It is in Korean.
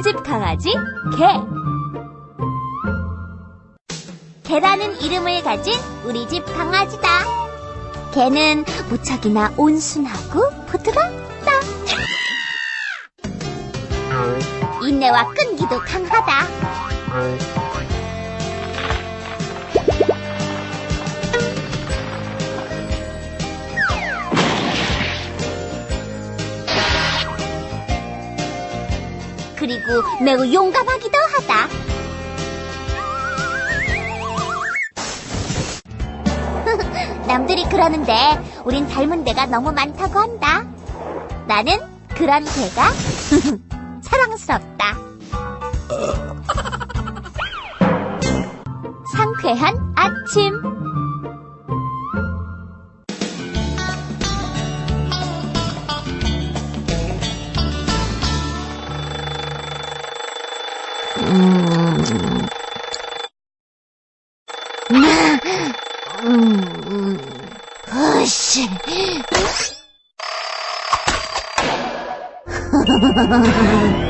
우리 집 강아지 개. 개라는 이름을 가진 우리 집 강아지다. 개는 무척이나 온순하고 부드럽다. 인내와 끈기도 강하다. 그리고 매우 용감하기도 하다. 남들이 그러는데 우린 닮은 데가 너무 많다고 한다. 나는 그런 개가 사랑스럽다. 상쾌한 아침. うーん。まあ、うん、よし。ははははは。